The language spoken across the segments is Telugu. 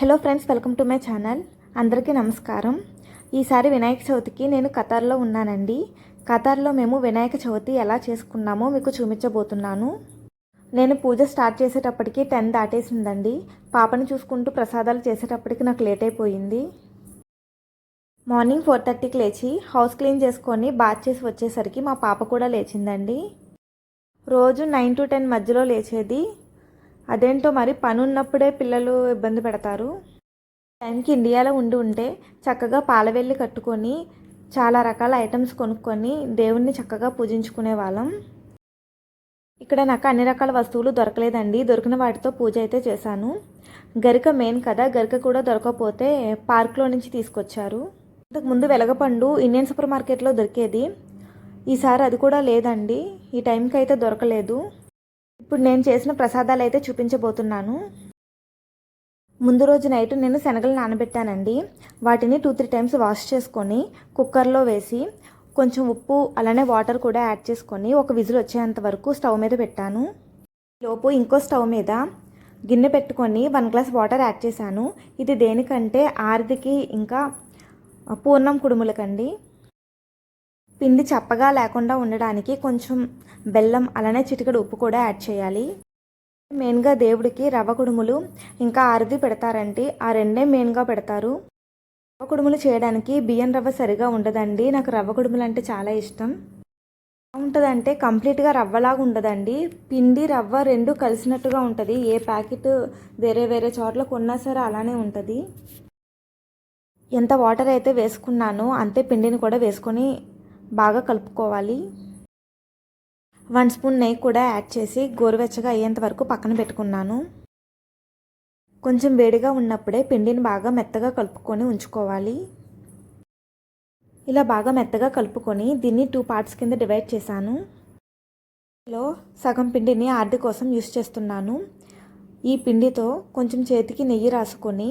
Hello friends welcome to my channel. అందరికీ నమస్కారం. ఈసారి వినాయక చవితికి నేను ఖతార్లో ఉన్నానండి. ఖతార్లో మేము వినాయక చవితి ఎలా చేసుకున్నామో మీకు చూపించబోతున్నాను. నేను పూజ స్టార్ట్ చేసేటప్పటికి టెన్ దాటేసిందండి. పాపని చూసుకుంటూ ప్రసాదాలు చేసేటప్పటికి నాకు లేట్ అయిపోయింది. మార్నింగ్ ఫోర్ థర్టీకి లేచి హౌస్ క్లీన్ చేసుకొని బాత్ చేసి వచ్చేసరికి మా పాప కూడా లేచిందండి. రోజు నైన్ టు టెన్ మధ్యలో లేచేది. అదేంటో మరి పని ఉన్నప్పుడే పిల్లలు ఇబ్బంది పెడతారు. టైంకి ఇండియాలో ఉండి ఉంటే చక్కగా పాలవెల్లి కట్టుకొని చాలా రకాల ఐటమ్స్ కొనుక్కొని దేవుణ్ణి చక్కగా పూజించుకునే వాళ్ళం. ఇక్కడ నాకు అన్ని రకాల వస్తువులు దొరకలేదండి. దొరికిన వాటితో పూజ అయితే చేశాను. గరిక మెయిన్ కదా గరిక కూడా దొరకకపోతే పార్క్లో నుంచి తీసుకొచ్చారు. ఇంతకు ముందు వెలగపండు ఇండియన్ సూపర్ మార్కెట్లో దొరికేది. ఈసారి అది కూడా లేదండి. ఈ టైంకి అయితే దొరకలేదు. ఇప్పుడు నేను చేసిన ప్రసాదాలు అయితే చూపించబోతున్నాను. ముందు రోజు నైట్ నేను శనగలు నానబెట్టానండి. వాటిని టూ త్రీ టైమ్స్ వాష్ చేసుకొని కుక్కర్లో వేసి కొంచెం ఉప్పు అలానే వాటర్ కూడా యాడ్ చేసుకొని ఒక విజిల్ వచ్చేంత వరకు స్టవ్ మీద పెట్టాను. లోపు ఇంకో స్టవ్ మీద గిన్నె పెట్టుకొని వన్ గ్లాస్ వాటర్ యాడ్ చేశాను. ఇది దేనికంటే ఆరిదికి ఇంకా పూర్ణం కుడుములకండి. పిండి చప్పగా లేకుండా ఉండడానికి కొంచెం బెల్లం అలానే చిటికెడు ఉప్పు కూడా యాడ్ చేయాలి. మెయిన్గా దేవుడికి రవ్వ కుడుములు ఇంకా ఆరిది పెడతారంటే ఆ రెండే మెయిన్గా పెడతారు. రవ్వ కుడుములు చేయడానికి బియ్యం రవ్వ సరిగా ఉండదండి. నాకు రవ్వ కుడుములు అంటే చాలా ఇష్టం. ఉంటుందంటే కంప్లీట్గా రవ్వలాగా ఉండదండి. పిండి రవ్వ రెండు కలిసినట్టుగా ఉంటుంది. ఏ ప్యాకెట్ వేరే వేరే చోట్ల కొన్నా సరే అలానే ఉంటుంది. ఎంత వాటర్ అయితే వేసుకున్నానో అంతే పిండిని కూడా వేసుకొని బాగా కలుపుకోవాలి. వన్ స్పూన్ నెయ్యి కూడా యాడ్ చేసి గోరువెచ్చగా అయ్యేంత వరకు పక్కన పెట్టుకున్నాను. కొంచెం వేడిగా ఉన్నప్పుడే పిండిని బాగా మెత్తగా కలుపుకొని ఉంచుకోవాలి. ఇలా బాగా మెత్తగా కలుపుకొని దీన్ని టూ పార్ట్స్ కింద డివైడ్ చేశాను. లో సగం పిండిని ఆర్ది కోసం యూస్ చేస్తున్నాను. ఈ పిండితో కొంచెం చేతికి నెయ్యి రాసుకొని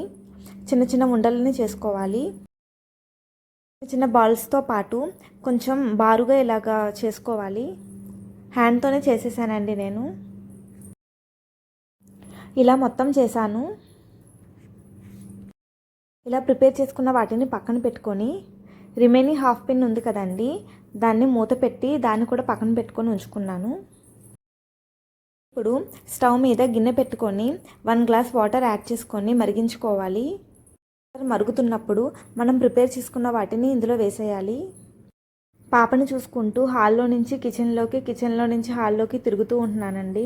చిన్న చిన్న ఉండలని చేసుకోవాలి. చిన్న బాల్స్తో పాటు కొంచెం బారుగా ఇలాగా చేసుకోవాలి. హ్యాండ్తోనే చేసేసానండి నేను. ఇలా మొత్తం చేశాను. ఇలా ప్రిపేర్ చేసుకున్న వాటిని పక్కన పెట్టుకొని రిమైనింగ్ హాఫ్ పిన్ ఉంది కదండి దాన్ని మూత పెట్టి దాన్ని కూడా పక్కన పెట్టుకొని ఉంచుకున్నాను. ఇప్పుడు స్టవ్ మీద గిన్నె పెట్టుకొని వన్ గ్లాస్ వాటర్ యాడ్ చేసుకొని మరిగించుకోవాలి. మరుగుతున్నప్పుడు మనం ప్రిపేర్ చేసుకున్న వాటిని ఇందులో వేసేయాలి. పాపని చూసుకుంటూ హాల్లో నుంచి కిచెన్లోకి కిచెన్లో నుంచి హాల్లోకి తిరుగుతూ ఉంటున్నానండి.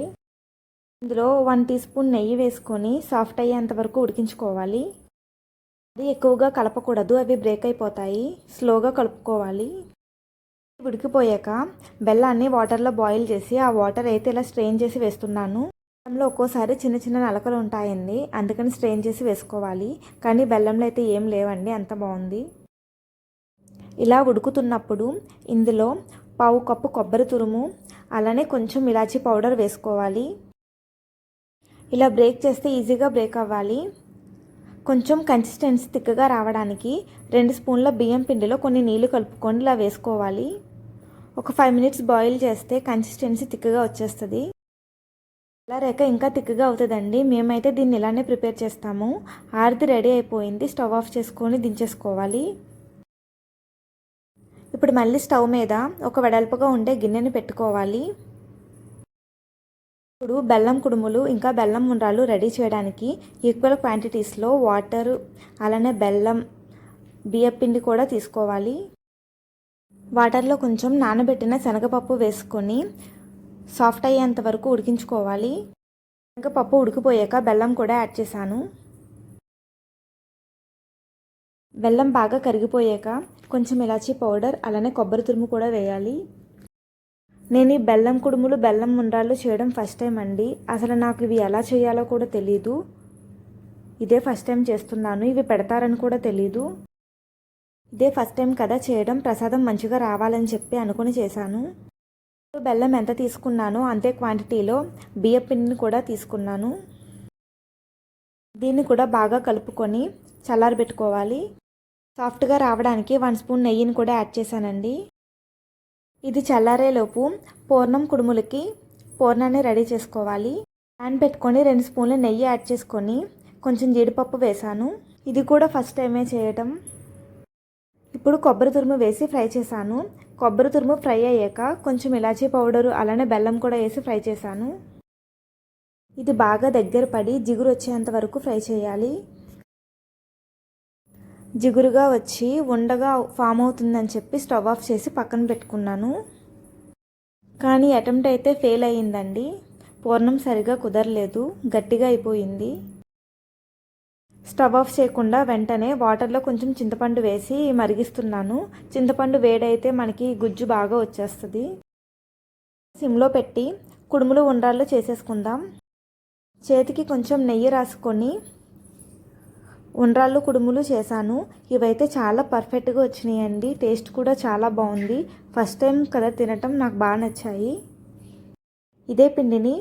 ఇందులో వన్ టీ స్పూన్ నెయ్యి వేసుకొని సాఫ్ట్ అయ్యేంత వరకు ఉడికించుకోవాలి. అది ఎక్కువగా కలపకూడదు అవి బ్రేక్ అయిపోతాయి. స్లోగా కలుపుకోవాలి. ఉడికిపోయాక బెల్లాన్ని వాటర్లో బాయిల్ చేసి ఆ వాటర్ అయితే ఇలా స్ట్రెయిన్ చేసి వేస్తున్నాను. బెల్లంలో ఒక్కోసారి చిన్న చిన్న నలకలు ఉంటాయండి. అందుకని స్ట్రెయిన్ చేసి వేసుకోవాలి. కానీ బెల్లంలో అయితే ఏం లేవండి. అంత బాగుంది. ఇలా ఉడుకుతున్నప్పుడు ఇందులో పావు కప్పు కొబ్బరి తురుము అలానే కొంచెం ఇలాచీ పౌడర్ వేసుకోవాలి. ఇలా బ్రేక్ చేస్తే ఈజీగా బ్రేక్ అవ్వాలి. కొంచెం కన్సిస్టెన్సీ తిక్కగా రావడానికి రెండు స్పూన్ల బియ్యం పిండిలో కొన్ని నీళ్ళు కలుపుకొని ఇలా వేసుకోవాలి. ఒక ఫైవ్ మినిట్స్ బాయిల్ చేస్తే కన్సిస్టెన్సీ తిక్కగా వచ్చేస్తుంది. అలా ఇంకా తిక్కగా అవుతుందండి. మేమైతే దీన్ని ఇలానే ప్రిపేర్ చేస్తాము. ఆరిది రెడీ అయిపోయింది. స్టవ్ ఆఫ్ చేసుకొని దించేసుకోవాలి. ఇప్పుడు మళ్ళీ స్టవ్ మీద ఒక వెడల్పుగా ఉండే గిన్నెని పెట్టుకోవాలి. ఇప్పుడు బెల్లం కుడుములు ఇంకా బెల్లం ఉండ్రాలు రెడీ చేయడానికి ఈక్వల్ క్వాంటిటీస్లో వాటర్ అలానే బెల్లం బియ్యపిండి కూడా తీసుకోవాలి. వాటర్లో కొంచెం నానబెట్టిన శనగపప్పు వేసుకొని సాఫ్ట్ అయ్యేంత వరకు ఉడికించుకోవాలి. పప్పు ఉడికిపోయాక బెల్లం కూడా యాడ్ చేశాను. బెల్లం బాగా కరిగిపోయాక కొంచెం ఇలాచీ పౌడర్ అలానే కొబ్బరి తురుము కూడా వేయాలి. నేను ఈ బెల్లం కుడుములు బెల్లం ఉండ్రాలు చేయడం ఫస్ట్ టైం అండి. అసలు నాకు ఇవి ఎలా చేయాలో కూడా తెలీదు. ఇదే ఫస్ట్ టైం చేస్తున్నాను. ఇవి పెడతారని కూడా తెలీదు. ఇదే ఫస్ట్ టైం కదా చేయడం. ప్రసాదం మంచిగా రావాలని చెప్పి అనుకుని చేశాను. బెల్లం ఎంత తీసుకున్నానో అంతే క్వాంటిటీలో బియ్య పిండిని కూడా తీసుకున్నాను. దీన్ని కూడా బాగా కలుపుకొని చల్లారబెట్టుకోవాలి సాఫ్ట్గా రావడానికి వన్ స్పూన్ నెయ్యిని కూడా యాడ్ చేశానండి. ఇది చల్లారేలోపు పూర్ణం కుడుములకి పూర్ణాన్ని రెడీ చేసుకోవాలి. ప్యాన్ పెట్టుకొని రెండు స్పూన్ల నెయ్యి యాడ్ చేసుకొని కొంచెం జీడిపప్పు వేశాను ఇది కూడా ఫస్ట్ టైమే చేయటం. ఇప్పుడు కొబ్బరి తురుము వేసి ఫ్రై చేశాను. కొబ్బరి తురుము ఫ్రై అయ్యాక కొంచెం ఇలాచీ పౌడరు అలానే బెల్లం కూడా వేసి ఫ్రై చేశాను. ఇది బాగా దగ్గర పడి జిగురు వచ్చేంత వరకు ఫ్రై చేయాలి. జిగురుగా వచ్చి ఉండగా ఫామ్ అవుతుందని చెప్పి స్టవ్ ఆఫ్ చేసి పక్కన పెట్టుకున్నాను. కానీ అటెంప్ట్ అయితే ఫెయిల్ అయ్యిందండి. పూర్ణం సరిగా కుదరలేదు. గట్టిగా అయిపోయింది. స్టవ్ ఆఫ్ చేయకుండా వెంటనే వాటర్లో కొంచెం చింతపండు వేసి మరిగిస్తున్నాను. చింతపండు వేడైతే మనకి గుజ్జు బాగా వచ్చేస్తుంది. సిమ్లో పెట్టి కుడుములు ఉండ్రాళ్ళు చేసేసుకుందాం. చేతికి కొంచెం నెయ్యి రాసుకొని ఉండ్రాళ్ళు కుడుములు చేశాను. ఇవైతే చాలా పర్ఫెక్ట్గా వచ్చినాయండి. టేస్ట్ కూడా చాలా బాగుంది. ఫస్ట్ టైం కదా తినటం నాకు బాగా నచ్చాయి. ఇదే పిండిని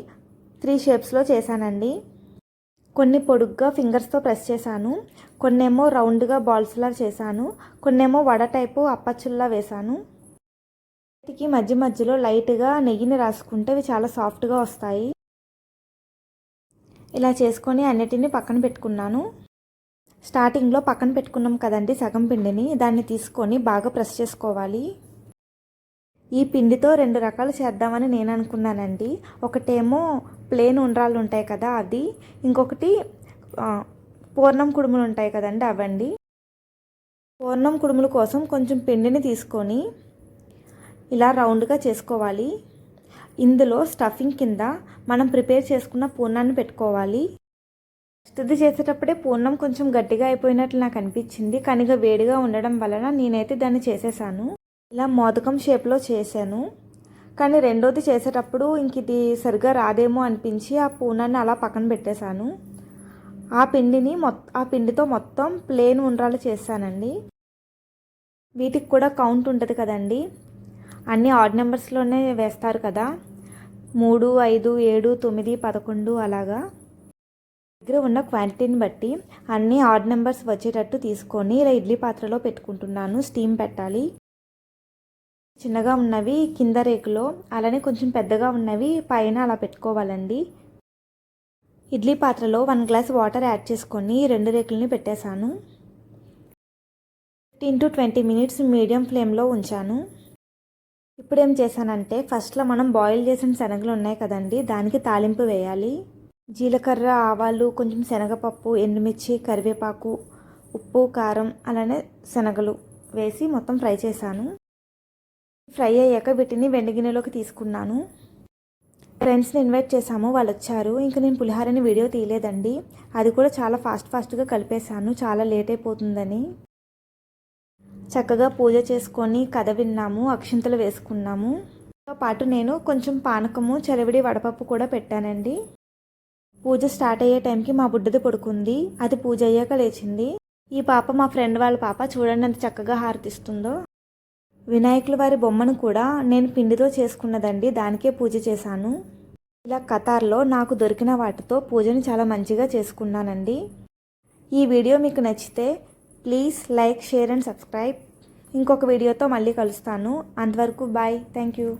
త్రీ షేప్స్లో చేశానండి. కొన్ని పొడుగ్గా ఫింగర్స్తో ప్రెస్ చేశాను. కొన్నేమో రౌండ్గా బాల్స్లా చేశాను. కొన్నేమో వడ టైపు అప్పచ్చుల్లా వేశాను. చేతికి మధ్య మధ్యలో లైట్గా నెయ్యిని రాసుకుంటే అవి చాలా సాఫ్ట్గా వస్తాయి. ఇలా చేసుకొని అన్నిటిని పక్కన పెట్టుకున్నాను. స్టార్టింగ్లో పక్కన పెట్టుకున్నాం కదండి సగం పిండిని. దాన్ని తీసుకొని బాగా ప్రెస్ చేసుకోవాలి. ఈ పిండితో రెండు రకాలు చేద్దామని నేను అనుకున్నానండి. ఒకటేమో ప్లేన్ ఉండ్రాళ్ళు ఉంటాయి కదా అది ఇంకొకటి పూర్ణం కుడుములు ఉంటాయి కదండి అవండి. పూర్ణం కుడుముల కోసం కొంచెం పిండిని తీసుకొని ఇలా రౌండ్గా చేసుకోవాలి. ఇందులో స్టఫింగ్ కింద మనం ప్రిపేర్ చేసుకున్న పూర్ణాన్ని పెట్టుకోవాలి. స్థుతి చేసేటప్పుడే పూర్ణం కొంచెం గట్టిగా అయిపోయినట్లు నాకు అనిపించింది కనుక వేడిగా ఉండడం వలన నేనైతే దాన్ని చేసేసాను. ఇలా మోదకం షేప్లో చేశాను. కానీ రెండోది చేసేటప్పుడు ఇంక ఇది సరిగా రాదేమో అనిపించి ఆ పూనాన్ని అలా పక్కన పెట్టేశాను. ఆ పిండిని మొత్తం ఆ పిండితో మొత్తం ప్లేన్ ఉండ్రాలు చేశానండి వీటికి కూడా కౌంట్ ఉంటుంది కదండి. అన్ని ఆడ్ నెంబర్స్లోనే వేస్తారు కదా. మూడు ఐదు ఏడు తొమ్మిది పదకొండు అలాగా. దగ్గర ఉన్న క్వాంటిటీని బట్టి అన్ని ఆడ్ నెంబర్స్ వచ్చేటట్టు తీసుకొని ఇలా ఇడ్లీ పాత్రలో పెట్టుకుంటున్నాను. స్టీమ్ పెట్టాలి. చిన్నగా ఉన్నవి కింద రేకులో అలానే కొంచెం పెద్దగా ఉన్నవి పైన అలా పెట్టుకోవాలండి. ఇడ్లీ పాత్రలో వన్ గ్లాస్ వాటర్ యాడ్ చేసుకొని రెండు రేకులని పెట్టేశాను. Fifteen to twenty minutes medium ఫ్లేమ్లో ఉంచాను. ఇప్పుడు ఏం చేశానంటే ఫస్ట్లో మనం బాయిల్ చేసిన శనగలు ఉన్నాయి కదండి దానికి తాలింపు వేయాలి. జీలకర్ర ఆవాలు కొంచెం శనగపప్పు ఎండుమిర్చి కరివేపాకు ఉప్పు కారం అలానే శనగలు వేసి మొత్తం ఫ్రై చేశాను. ఫ్రై అయ్యాక వీటిని వెండి గిన్నెలోకి తీసుకున్నాను. ఫ్రెండ్స్ని ఇన్వైట్ చేశాము వాళ్ళు వచ్చారు ఇంకా నేను పులిహారని వీడియో తీయలేదండి. అది కూడా చాలా ఫాస్ట్ ఫాస్ట్గా కలిపేశాను. చాలా లేట్ అయిపోతుందని. చక్కగా పూజ చేసుకొని కథ విన్నాము అక్షింతలు వేసుకున్నాము. పాటు నేను కొంచెం పానకము చెలవిడి వడపప్పు కూడా పెట్టానండి. పూజ స్టార్ట్ అయ్యే టైంకి మా బుడ్డది పడుకుంది. అది పూజ అయ్యాక లేచింది. ఈ పాప మా ఫ్రెండ్ వాళ్ళ పాప చూడండి ఎంత చక్కగా హారతిస్తుందో. వినాయకుల వారి బొమ్మను కూడా నేను పిండితో చేసుకున్నదండి. దానికే పూజ చేశాను. ఇలా కతార్లో నాకు దొరికిన వాటితో పూజను చాలా మంచిగా చేసుకున్నానండి. ఈ వీడియో మీకు నచ్చితే please like share and subscribe. ఇంకొక వీడియోతో మళ్ళీ కలుస్తాను. అంతవరకు బాయ్. Thank you.